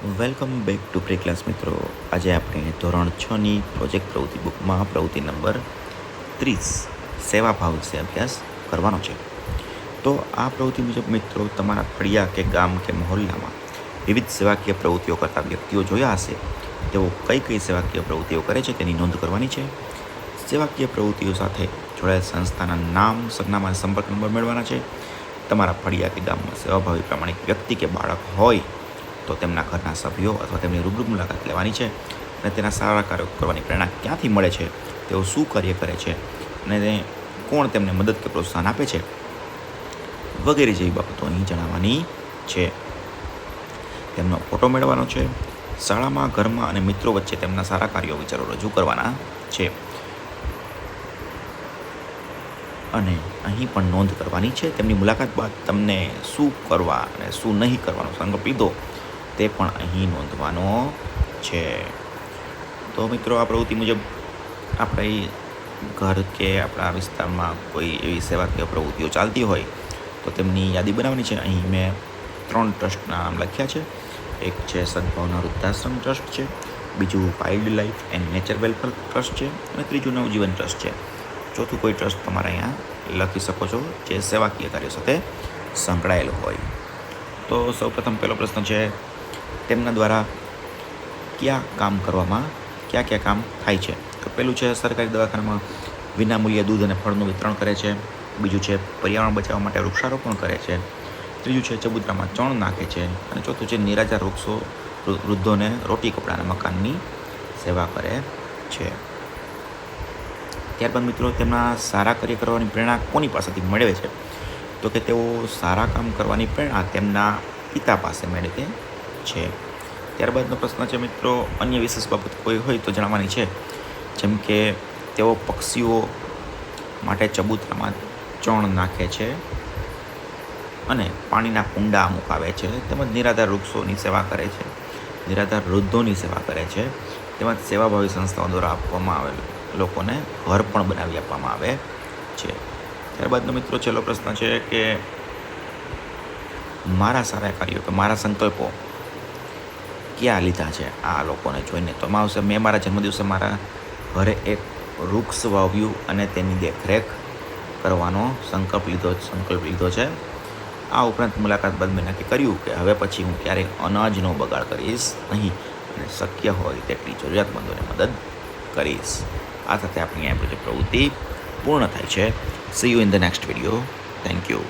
Welcome back to pre class મિત્રો. આજે આપણે ધોરણ છની પ્રોજેક્ટ પ્રવૃત્તિ બુકમાં પ્રવૃત્તિ નંબર ત્રીસ. સેવા ભાવ વિશે અભ્યાસ કરવાનો છે. તો આ પ્રવૃત્તિ મુજબ મિત્રો, તમારા ફળિયા કે ગામ કે મહોલ્લામાં વિવિધ સેવાકીય પ્રવૃત્તિઓ કરતા વ્યક્તિઓ જોયા હશે. તેઓ કઈ કઈ સેવાકીય પ્રવૃત્તિઓ કરે છે તેની નોંધ કરવાની છે. સેવાકીય પ્રવૃત્તિઓ સાથે જોડાયેલ સંસ્થાના નામ સરનામા સંપર્ક નંબર મેળવવાના છે. તમારા ફળિયા કે ગામમાં સેવાભાવી પ્રમાણિક વ્યક્તિ કે બાળક હોય તો તેમના ઘરના સભ્યો અથવા તેમની રૂબરૂ મુલાકાત લેવાની છે અને તેના સારા કાર્યો કરવાની પ્રેરણા ક્યાંથી મળે છે, તેઓ શું કાર્ય કરે છે અને કોણ તેમને મદદ કે પ્રોત્સાહન આપે છે વગેરે જેવી બાબતો અહીં જણાવવાની છે. તેમનો ફોટો મેળવવાનો છે. શાળામાં, ઘરમાં અને મિત્રો વચ્ચે તેમના સારા કાર્યો વિચારો રજૂ કરવાના છે. અને અહીં પણ નોંધ કરવાની છે. તેમની મુલાકાત બાદ તમને શું કરવા અને શું નહીં કરવાનો સંકલ્પ લીધો તે પણ અહીં નોંધવાનો છે. તો મિત્રો, આ પ્રવૃત્તિ મુજબ આપણે ઘર કે આપણા વિસ્તારમાં કોઈ એવી સેવાકીય પ્રવૃત્તિઓ ચાલતી હોય, તો તેમની યાદી બનાવવાની છે. અહીં મેં ત્રણ ટ્રસ્ટના નામ લખ્યા છે. એક છે સદભાવના વૃદ્ધાશ્રમ ટ્રસ્ટ છે, બીજું wildlife and nature welfare trust છે અને ત્રીજું નવજીવન ટ્રસ્ટ છે. ચોથું કોઈ ટ્રસ્ટ તમારે અહીંયા લખી શકો છો, જે સેવાકીય કાર્ય સાથે સંકળાયેલો હોય. તો સૌપ્રથમ પહેલો પ્રશ્ન છે તેમના દ્વારા કયા કામ કરવામાં, કયા કયા કામ થાય છે? તો પહેલું છે સરકારી દવાખાનામાં વિનામૂલ્યે દૂધ અને ફળનું વિતરણ કરે છે. બીજું છે પર્યાવરણ બચાવવા માટે વૃક્ષારોપણ કરે છે. ત્રીજું છે ચબૂતરામાં ચણ નાખે છે. અને ચોથું છે નિરાજા વૃક્ષો વૃદ્ધોને રોટી કપડાં અને મકાનની સેવા કરે છે. ત્યારબાદ મિત્રો તેમના સારા કાર્ય કરવાની પ્રેરણા કોની પાસેથી મેળવે છે? તો કે તેઓ સારા કામ કરવાની પ્રેરણા તેમના પિતા પાસે મેળવે છે. ત્યારબાદનો પ્રશ્ન છે મિત્રો, અન્ય વિશેષ બાબત કોઈ હોય તો જણાવવાની છે. જેમ કે, તેઓ પક્ષીઓ માટે ચબૂતરામાં ચણ નાખે છે અને પાણીના કુંડા મુકાવે છે. તેમજ નિરાધાર વૃક્ષોની સેવા કરે છે. નિરાધાર વૃદ્ધોની સેવા કરે છે. તેમજ સેવાભાવી સંસ્થાઓ દ્વારા આપવામાં આવેલ લોકોને ઘર પણ બનાવી આપવામાં આવે છે. ત્યારબાદનો મિત્રો છેલ્લો પ્રશ્ન છે કે, મારા સારા કાર્યો કે મારા સંકલ્પો ક્યાં લીધા છે આ લોકોને જોઈને? તો એમાં આવશે, મેં મારા જન્મદિવસે મારા ઘરે એક વૃક્ષ વાવ્યું અને તેની દેખરેખ કરવાનો સંકલ્પ લીધો સંકલ્પ લીધો છે. આ ઉપરાંત મુલાકાત બાદ મેં નક્કી કર્યું કે હવે પછી હું ક્યારેય અનાજનો બગાડ કરીશ નહીં અને શક્ય હોય તેટલી જરૂરિયાતમંદોને મદદ કરીશ. આ સાથે આપણી આ પ્રોજેક્ટ પ્રવૃત્તિ પૂર્ણ થાય છે. See you in the next video thank you